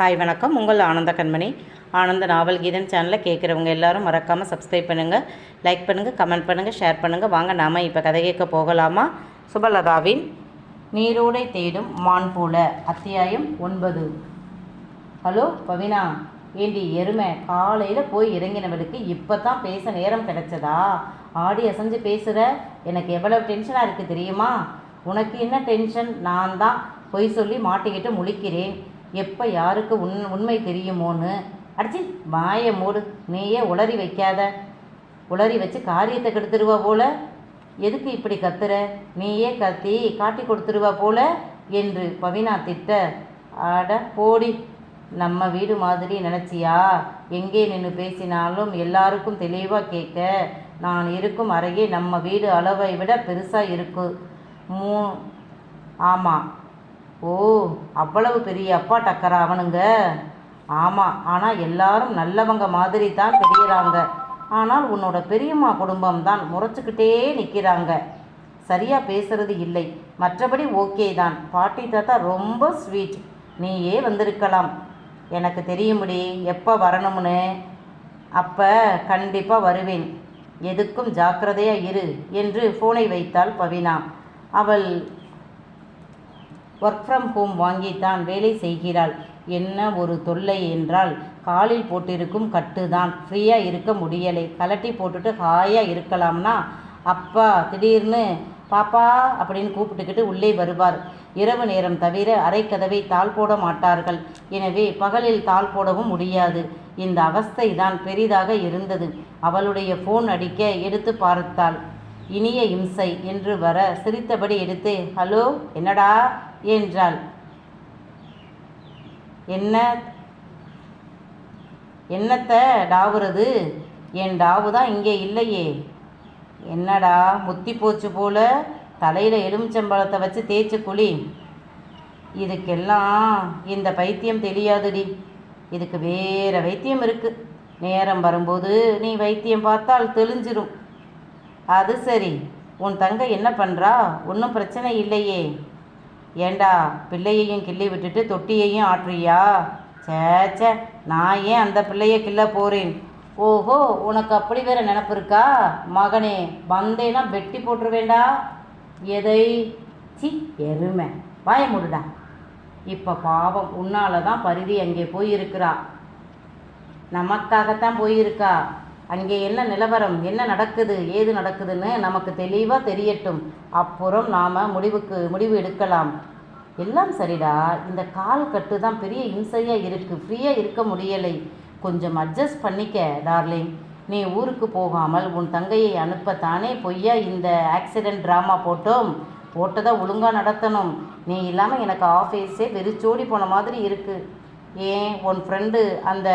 Hi வணக்கம். உங்கள் ஆனந்த கண்மணி. ஆனந்த நாவல் கீதன் சேனலை கேட்குறவங்க எல்லாரும் மறக்காமல் சப்ஸ்கிரைப் பண்ணுங்கள் லைக் பண்ணுங்கள் கமெண்ட் பண்ணுங்கள் ஷேர் பண்ணுங்கள் வாங்க நாம் இப்போ கதை கேட்க போகலாமா? சுபலதாவின் நீரோடை தேடும் மான் போல அத்தியாயம் ஒன்பது. ஹலோ பவினா. ஏண்டி எருமை. காலையில் போய் இறங்கினவளுக்கு இப்போ தான் பேச நேரம் கிடைச்சதா? ஆடி அசைஞ்சு பேசுகிற எனக்கு எவ்வளவு டென்ஷனாக இருக்குது தெரியுமா? உனக்கு என்ன டென்ஷன் நான் தான் பொய் சொல்லி மாட்டிக்கிட்டு முழிக்கிறேன். எப்போ யாருக்கு உண் உண்மை தெரியுமோன்னு? அடிச்சு மாய மூடு. நீயே உளறி வைக்காத. உளறி வச்சு காரியத்தை கெடுத்துருவா போல. எதுக்கு இப்படி கத்துற? நீயே கத்தி காட்டி கொடுத்துருவா போல என்று பவினா திட்ட. அட போடி. நம்ம வீடு மாதிரி நினச்சியா? எங்கே நின்று பேசினாலும் எல்லாருக்கும் தெளிவாக கேட்க. நான் இருக்கும் அறையே நம்ம வீடு அளவை விட பெருசாக இருக்கு. மூ ஆமாம் ஓ அவ்வளவு பெரிய அப்பா டக்கரா அவனுங்க? ஆமாம் ஆனால் எல்லாரும் நல்லவங்க மாதிரி தான் தெரியிறாங்க. ஆனால் உன்னோட பெரியம்மா குடும்பம் தான் முறைச்சிக்கிட்டே நிற்கிறாங்க சரியாக பேசுறது இல்லை. மற்றபடி ஓகே தான். பாட்டி தாத்தா ரொம்ப ஸ்வீட். நீயே வந்திருக்கலாம். எனக்கு தெரியும்படி எப்போ வரணும்னு? அப்போ கண்டிப்பாக வருவேன். எதுக்கும் ஜாக்கிரதையாக இரு என்று ஃபோனை வைத்தாள் பவினா. அவள் ஒர்க் ஃப்ரம் ஹோம் வாங்கித்தான் வேலை செய்கிறாள். என்ன ஒரு தொல்லை என்றால் காலில் போட்டிருக்கும் கட்டு தான் ஃப்ரீயாக இருக்க முடியலை. கலட்டி போட்டுட்டு ஹாயாக இருக்கலாம்னா அப்பா திடீர்னு பாப்பா அப்படின்னு கூப்பிட்டுக்கிட்டு உள்ளே வருவார். இரவு நேரம் தவிர அரைக்கதவை தாள் போட மாட்டார்கள். எனவே பகலில் தாள் போடவும் முடியாது. இந்த அவஸ்தை தான் பெரிதாக இருந்தது. அவளுடைய ஃபோன் அடிக்க எடுத்து பார்த்தாள். இனிய இம்சை என்று வர சிரித்தபடி எடுத்து ஹலோ என்னடா? என்றாள். என்ன என்னத்தை டாவுறது? என் டாவு தான் இங்கே இல்லையே. என்னடா முத்தி போச்சு போல தலையில் எலுமிச்சம்பழத்தை வச்சு தேய்ச்சி குழி. இதுக்கெல்லாம் இந்த பைத்தியம் தெரியாதுடி. இதுக்கு வேறு வைத்தியம் இருக்குது நேரம் வரும்போது நீ வைத்தியம் பார்த்தால் தெளிஞ்சிரும். அது சரி. உன் தங்கை என்ன பண்ணுறா ஒன்றும் பிரச்சனை இல்லையே. ஏண்டா பிள்ளையையும் கிள்ளி விட்டுட்டு தொட்டியையும் ஆட்டுறியா? சேச்சே நான் ஏன் அந்த பிள்ளைய கிள்ள போகிறேன் ஓஹோ உனக்கு அப்படி வேற நினப்பு இருக்கா? மகனே வந்தேன்னா வெட்டி போட்டுருவேண்டா. எதை? சி எருமை. வாய முடுடா. இப்போ பாவம் உன்னால தான் பரிதி அங்கே போயிருக்கிறா. நமக்காகத்தான் போயிருக்கா. அங்கே என்ன நிலவரம் என்ன நடக்குது ஏது நடக்குதுன்னு நமக்கு தெளிவாக தெரியட்டும். அப்புறம் நாம் முடிவுக்கு முடிவு எடுக்கலாம். எல்லாம் சரிடா. இந்த கால் கட்டு தான் பெரிய இம்சையாக இருக்குது ஃப்ரீயாக இருக்க முடியலை. கொஞ்சம் அட்ஜஸ்ட் பண்ணிக்க டார்லிங் நீ ஊருக்கு போகாமல் உன் தங்கையை அனுப்பத்தானே பொய்யா இந்த ஆக்சிடெண்ட் ட்ராமா போட்டோம்? போட்டதை ஒழுங்காக நடத்தணும். நீ இல்லாமல் எனக்கு ஆஃபீஸே வெறிச்சோடி போன மாதிரி இருக்குது ஏன் உன் ஃப்ரெண்டு அந்த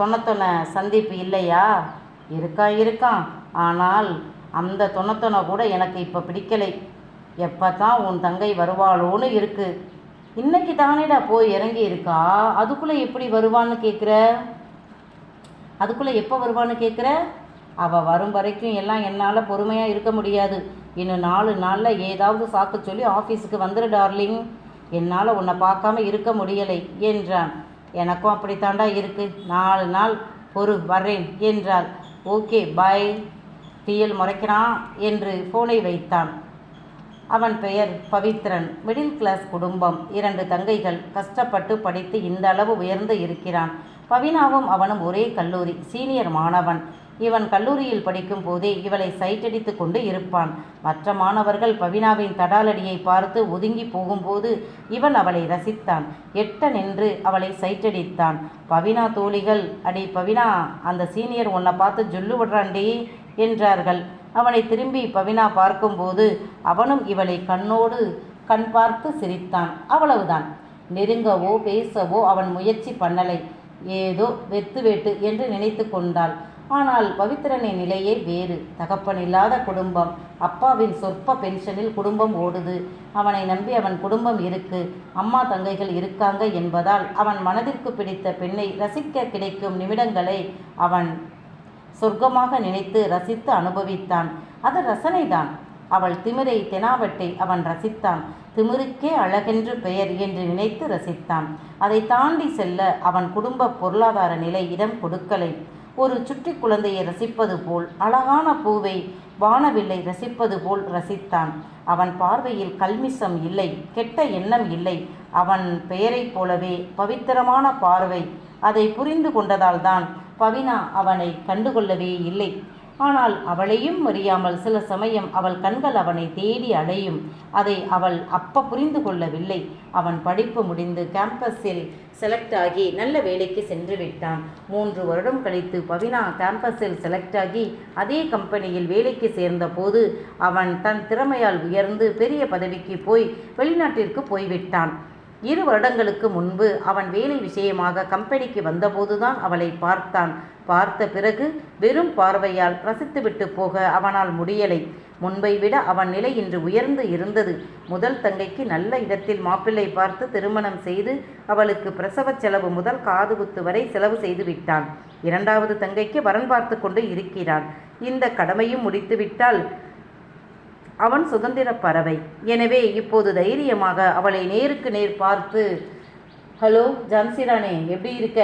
தொண்ணத்தொன்ன சந்திப்பு இல்லையா? இருக்கான் இருக்கான் ஆனால் அந்த துணத்துணை கூட எனக்கு இப்போ பிடிக்கலை. எப்போ தான் உன் தங்கை வருவாளோன்னு இருக்கு. இன்னைக்கு தானேடா போய் இறங்கி இருக்கா? அதுக்குள்ளே எப்படி வருவான்னு கேட்குற அதுக்குள்ளே எப்போ வருவான்னு கேட்குற அவள் வரும் வரைக்கும் எல்லாம் என்னால் பொறுமையாக இருக்க முடியாது. இன்னும் நாலு நாளில் ஏதாவது சாக்கு சொல்லி ஆஃபீஸுக்கு வந்துடு டார்லிங். என்னால் உன்னை பார்க்காம இருக்க முடியலை என்றான். எனக்கும் அப்படித்தாண்டா இருக்குது நாலு நாள் பொறு வர்றேன் என்றாள். ஓகே பாய் டிஎல் முறைக்கிறான் என்று ஃபோனை வைத்தான். அவன் பெயர் பவித்ரன். மிடில் கிளாஸ் குடும்பம். இரண்டு தங்கைகள். கஷ்டப்பட்டு படித்து இந்த அளவு உயர்ந்து இருக்கிறான். பவினாவும் அவனும் ஒரே கல்லூரி. சீனியர் மாணவன். இவன் கல்லூரியில் படிக்கும் போதே இவளை சைட்டடித்து கொண்டு இருப்பான். மற்ற மாணவர்கள் பவினாவின் தடாலடியை பார்த்து ஒதுங்கி போகும்போது இவன் அவளை ரசித்தான். எட்ட நின்று அவளை சைட்டடித்தான். பவினா தோழிகள் அடி பவினா அந்த சீனியர் உன்னை பார்த்து ஜொல்லு விடுறாண்டே என்றார்கள். அவனை திரும்பி பவினா பார்க்கும்போது அவனும் இவளை கண்ணோடு கண் பார்த்து சிரித்தான். அவ்வளவுதான். நெருங்கவோ பேசவோ அவன் முயற்சி பண்ணலை. ஏதோ வெத்து வெட்டு என்று நினைத்து கொண்டாள். ஆனால் பவித்திரனின் நிலையே வேறு. தகப்பன் இல்லாத குடும்பம். அப்பாவின் சொற்ப பென்ஷனில் குடும்பம் ஓடுது. அவனை நம்பி அவன் குடும்பம் இருக்கு. அம்மா தங்கைகள் இருக்காங்க என்பதால் அவன் மனதிற்கு பிடித்த பெண்ணை ரசிக்க கிடைக்கும் நிமிடங்களை அவன் சொர்க்கமாக நினைத்து ரசித்து அனுபவித்தான். அது ரசனைதான். அவள் திமிரை தெனாவட்டை அவன் ரசித்தான். திமிருக்கே அழகென்று பெயர் என்று நினைத்து ரசித்தான். அதை தாண்டி செல்ல அவன் குடும்ப பொருளாதார நிலை இடம் கொடுக்கலை. ஒரு சுட்டி குழந்தையை ரசிப்பது போல் அழகான பூவை வானவில்லை ரசிப்பது போல் ரசித்தான். அவன் பார்வையில் கல்மிசம் இல்லை கெட்ட எண்ணம் இல்லை. அவன் பெயரைப் போலவே பவித்திரமான பார்வை. அதை புரிந்து கொண்டதால்தான் பவினா அவனை கண்டுகொள்ளவே இல்லை. ஆனால் அவளையும் அறியாமல் சில சமயம் அவள் கண்கள் அவனை தேடி அடையும் அதை அவள் அப்ப புரிந்து கொள்ளவில்லை. அவன் படிப்பு முடிந்து கேம்பஸில் செலக்ட் ஆகி நல்ல வேலைக்கு சென்று விட்டான். மூன்று வருடம் கழித்து பவினா கேம்பஸில் செலக்ட் ஆகி அதே கம்பெனியில் வேலைக்கு சேர்ந்தபோது அவன் தன் திறமையால் உயர்ந்து பெரிய பதவிக்கு போய் வெளிநாட்டிற்கு போய்விட்டான். இரு வருடங்களுக்கு முன்பு அவன் வேலை விஷயமாக கம்பெனிக்கு வந்தபோதுதான் அவளை பார்த்தான். பார்த்த பிறகு வெறும் பார்வையால் ரசித்துவிட்டு போக அவனால் முடியலை. முன்பை விட அவன் நிலை இன்று உயர்ந்து இருந்தது. முதல் தங்கைக்கு நல்ல இடத்தில் மாப்பிள்ளை பார்த்து திருமணம் செய்து அவளுக்கு பிரசவ செலவு முதல் காதுகுத்து வரை செலவு செய்து விட்டான். இரண்டாவது தங்கைக்கு வரன் பார்த்து கொண்டு இருக்கிறான். இந்த கடமையும் முடித்துவிட்டால் அவன் சுதந்திர பறவை. எனவே இப்போது தைரியமாக அவளை நேருக்கு நேர் பார்த்து ஹலோ ஜான்சிரானே எப்படி இருக்க?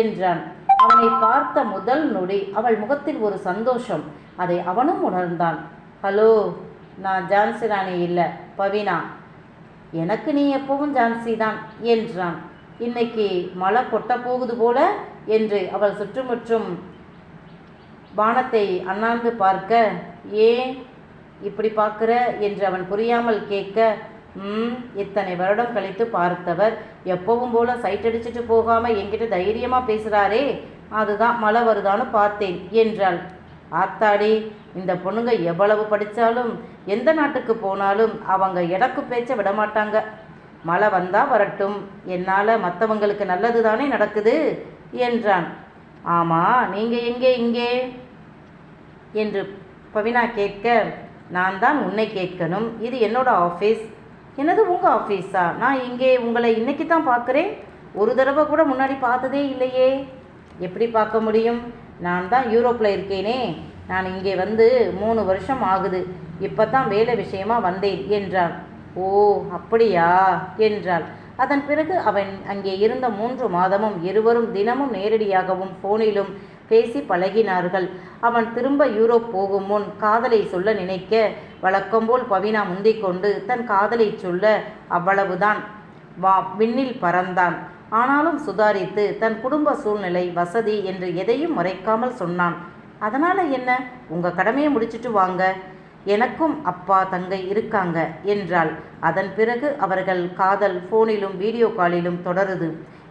என்றான். அவனை பார்த்த முதல் நொடி அவள் முகத்தில் ஒரு சந்தோஷம். அதை அவனும் உணர்ந்தான். ஹலோ நான் ஜான்சிரானே இல்லை பவினா. எனக்கு நீ எப்பவும் ஜான்சி தான் என்றான். இன்னைக்கு மழை கொட்ட போகுது போல என்று அவள் சுற்றுமுற்றும் வானத்தை அண்ணாந்து பார்க்க ஏன் இப்படி பார்க்குற என்று அவன் புரியாமல் கேட்க ம் இத்தனை வருடம் கழித்து பார்த்தவர் எப்பவும் போல சைட் அடிச்சிட்டு போகாம என்கிட்ட தைரியமா பேசுறாரே அதுதான் மழை வருதான்னு பார்த்தேன் என்றாள். ஆத்தாடி இந்த பொண்ணுங்க எவ்வளவு படித்தாலும் எந்த நாட்டுக்கு போனாலும் அவங்க இடக்கு பேச்ச விட மாட்டாங்க மழை வந்தா வரட்டும் என்னால் மற்றவங்களுக்கு நல்லது தானே நடக்குது என்றான். ஆமாம் நீங்கள் எங்கே இங்கே? என்று பவினா கேட்க நான் தான் உன்னை கேட்கணும். இது என்னோட ஆஃபீஸ் என்னது உங்கள் ஆஃபீஸா நான் இங்கே உங்களை இன்றைக்கி தான் பார்க்குறேன். ஒரு தடவை கூட முன்னாடி பார்த்ததே இல்லையே. எப்படி பார்க்க முடியும்? நான் தான் யூரோப்பில் இருக்கேனே. நான் இங்கே வந்து மூணு வருஷம் ஆகுது. இப்போ தான் வேலை விஷயமா வந்தேன் என்றான் ஓ அப்படியா? என்றாள். அதன் பிறகு அவன் அங்கே இருந்த மூன்று மாதமும் இருவரும் தினமும் நேரடியாகவும் ஃபோனிலும் பேசி பழகினார்கள். அவன் திரும்ப யூரோப் போகும் முன் காதலை சொல்ல நினைக்க வழக்கம்போல் பவினா முந்திக் கொண்டு தன் காதலை சொல்ல அவ்வளவுதான். வா விண்ணில் பறந்தான். ஆனாலும் சுதாரித்து தன் குடும்ப சூழ்நிலை வசதி என்று எதையும் மறைக்காமல் சொன்னான். அதனால் என்ன? உங்கள் கடமையை முடிச்சிட்டு வாங்க. எனக்கும் அப்பா தங்கை இருக்காங்க என்றாள். அதன் பிறகு அவர்கள் காதல் ஃபோனிலும் வீடியோ காலிலும் தொடருது.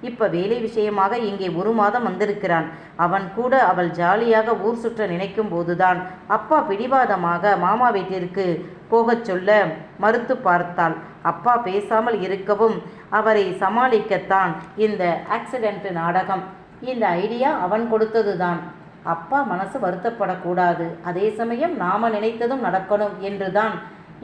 இப்ப வேலை விஷயமாக இங்கே ஒரு மாதம் வந்திருக்கிறான். அவன் கூட அவள் ஜாலியாக ஊர் சுற்ற நினைக்கும் போதுதான். அப்பா பிடிவாதமாக மாமா வீட்டிற்கு போகச் சொல்ல மறுத்து பார்த்தாள். அப்பா பேசாமல் இருக்கவும் அவரை சமாளிக்கத்தான் இந்த ஆக்சிடென்ட் நாடகம். இந்த ஐடியா அவன் கொடுத்ததுதான். அப்பா மனசு வருத்தப்படக்கூடாது. அதே சமயம் நாம நினைத்ததும் நடக்கணும் என்றுதான்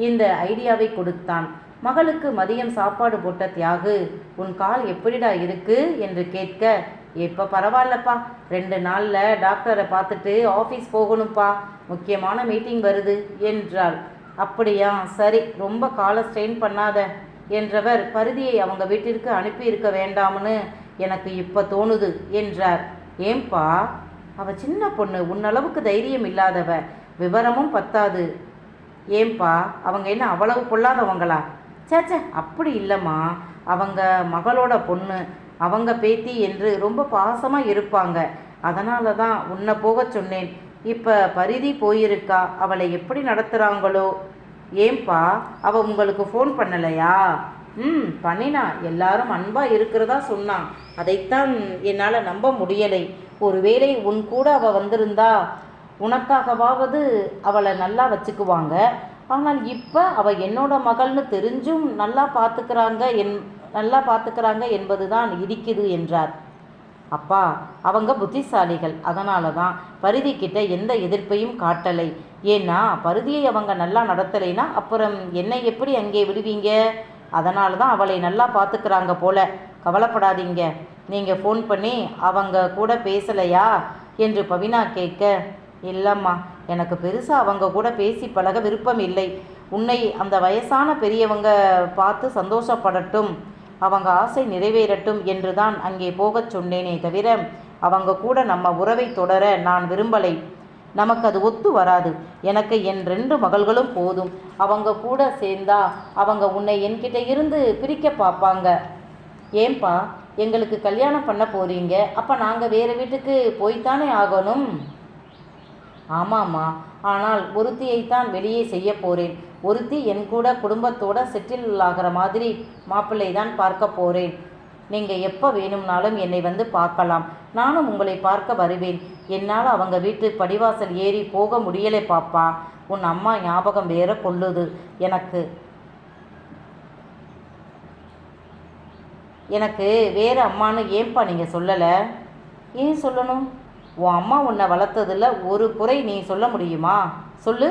இந்த ஐடியாவை கொடுத்தான். மகளுக்கு மதியம் சாப்பாடு போட்ட தியாகு உன் கால் எப்படிடா இருக்கு? என்று கேட்க இப்போ பரவாயில்லப்பா. ரெண்டு நாளில் டாக்டரை பார்த்துட்டு ஆஃபீஸ் போகணும்ப்பா. முக்கியமான மீட்டிங் வருது என்றாள். அப்படியா? சரி. ரொம்ப காலை ஸ்ட்ரெயின் பண்ணாத என்றவர் பருதியை அவங்க வீட்டிற்கு அனுப்பி இருக்க வேண்டாம்னு எனக்கு இப்போ தோணுது என்றார். ஏம்பா அவ சின்ன பொண்ணு. உன்னளவுக்கு தைரியம் இல்லாதவ. விவரமும் பத்தாது. ஏம்பா அவங்க என்ன அவ்வளவு பொல்லாதவங்களா? சேச்சே அப்படி இல்லைம்மா. அவங்க மகளோட பொண்ணு அவங்க பேத்தி என்று ரொம்ப பாசமாக இருப்பாங்க. அதனால தான் உன்னை போகச் சொன்னேன். இப்போ பரிதி போயிருக்கா? அவளை எப்படி நடத்துகிறாங்களோ ஏன்பா அவ உங்களுக்கு ஃபோன் பண்ணலையா? ம் பண்ணினா. எல்லாரும் அன்பாக இருக்கிறதா சொன்னான் அதைத்தான் என்னால் நம்ப முடியலை. ஒருவேளை உன் கூட அவள் வந்திருந்தா உனக்காகவாவது அவளை நல்லா வச்சுக்குவாங்க. ஆனால் இப்போ அவள் என்னோட மகள்னு தெரிஞ்சும் நல்லா பார்த்துக்கிறாங்க என் நல்லா பார்த்துக்கிறாங்க என்பது தான் இடிக்குது என்றார். அப்பா அவங்க புத்திசாலிகள். அதனால தான் பருதி கிட்ட எந்த எதிர்ப்பையும் காட்டலை. ஏன்னா பருதியை அவங்க நல்லா நடத்தலைன்னா அப்புறம் என்னை எப்படி அங்கே விடுவீங்க? அதனால தான் அவளை நல்லா பார்த்துக்கிறாங்க போல. கவலைப்படாதீங்க. நீங்கள் ஃபோன் பண்ணி அவங்க கூட பேசலையா? என்று பவினா கேட்க இல்லைம்மா. எனக்கு பெருசாக அவங்க கூட பேசி பழக விருப்பம் இல்லை. உன்னை அந்த வயசான பெரியவங்க பார்த்து சந்தோஷப்படட்டும். அவங்க ஆசை நிறைவேறட்டும் என்று தான் அங்கே போகச் சொன்னேனே தவிர அவங்க கூட நம்ம உறவை தொடர நான் விரும்பலை. நமக்கு அது ஒத்து வராது. எனக்கு என் ரெண்டு மகள்களும் போதும். அவங்க கூட சேர்ந்தா அவங்க உன்னை என்கிட்ட இருந்து பிரிக்க பார்ப்பாங்க. ஏன்பா எங்களுக்கு கல்யாணம் பண்ண போறீங்க? அப்போ நாங்கள் வேறு வீட்டுக்கு போய்த்தானே ஆகணும்? ஆமாம்மா. ஆனால் ஒருத்தியைத்தான் வெளியே செய்ய போறேன். ஒருத்தி என் கூட குடும்பத்தோட செட்டில் ஆகிற மாதிரி மாப்பிள்ளை தான் பார்க்க போறேன். நீங்கள் எப்போ வேணும்னாலும் என்னை வந்து பார்க்கலாம். நானும் உங்களை பார்க்க வருவேன். என்னால் அவங்க வீட்டு படிவாசல் ஏறி போக முடியலை பாப்பா. உன் அம்மா ஞாபகம் வேற கொள்ளுது. எனக்கு எனக்கு வேறு அம்மான்னு ஏன்பா நீங்கள் சொல்லலை? ஏன் சொல்லணும்? உன் அம்மா உன்னை வளர்த்ததில் ஒரு குறை நீ சொல்ல முடியுமா? சொல்லு.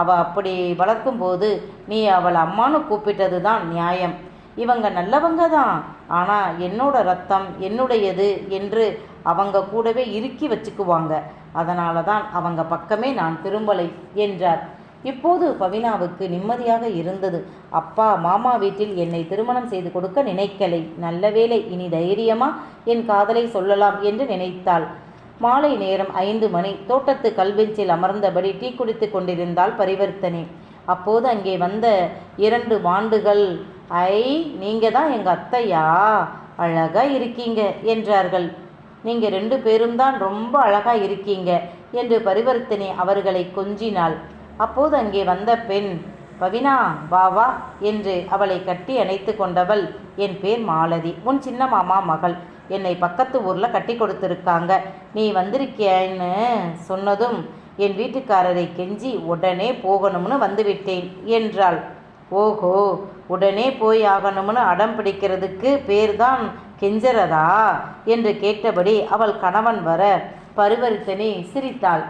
அவள் அப்படி வளர்க்கும்போது நீ அவளை அம்மானு கூப்பிட்டது தான் நியாயம். இவங்க நல்லவங்க தான். ஆனால் என்னோட ரத்தம் என்னுடையது என்று அவங்க கூடவே இறுக்கி வச்சுக்குவாங்க. அதனால தான் அவங்க பக்கமே நான் திரும்பலை என்றார். இப்போது பவினாவுக்கு நிம்மதியாக இருந்தது. அப்பா மாமா வீட்டில் என்னை திருமணம் செய்து கொடுக்க நினைக்கலை. நல்ல வேளை இனி தைரியமா என் காதலை சொல்லலாம் என்று நினைத்தாள். மாலை நேரம் ஐந்து மணி. தோட்டத்து கல்வெஞ்சில் அமர்ந்தபடி டீ குடித்து கொண்டிருந்தாள் பரிவர்த்தனை. அப்போது அங்கே வந்த இரண்டு வாண்டுகள் ஐ நீங்கள் தான் எங்கள் அத்தையா? அழகாக இருக்கீங்க என்றார்கள். நீங்கள் ரெண்டு பேரும் தான் ரொம்ப அழகாக இருக்கீங்க என்று பரிவர்த்தனை அவர்களை கொஞ்சினாள். அப்போது அங்கே வந்த பெண் பவினா வா வா என்று அவளை கட்டி அணைத்து கொண்டவள். என் பேர் மாலதி. உன் சின்ன மாமா மகள். என்னை பக்கத்து ஊரில் கட்டி கொடுத்துருக்காங்க. நீ வந்திருக்கியன்னு சொன்னதும் என் வீட்டுக்காரரை கெஞ்சி உடனே போகணும்னு வந்துவிட்டேன் என்றாள். ஓஹோ உடனே போய் ஆகணும்னு அடம் பிடிக்கிறதுக்கு பேர்தான் கெஞ்சறதா? என்று கேட்டபடி அவள் கணவன் வர பரிவர்த்தனை சிரித்தாள்.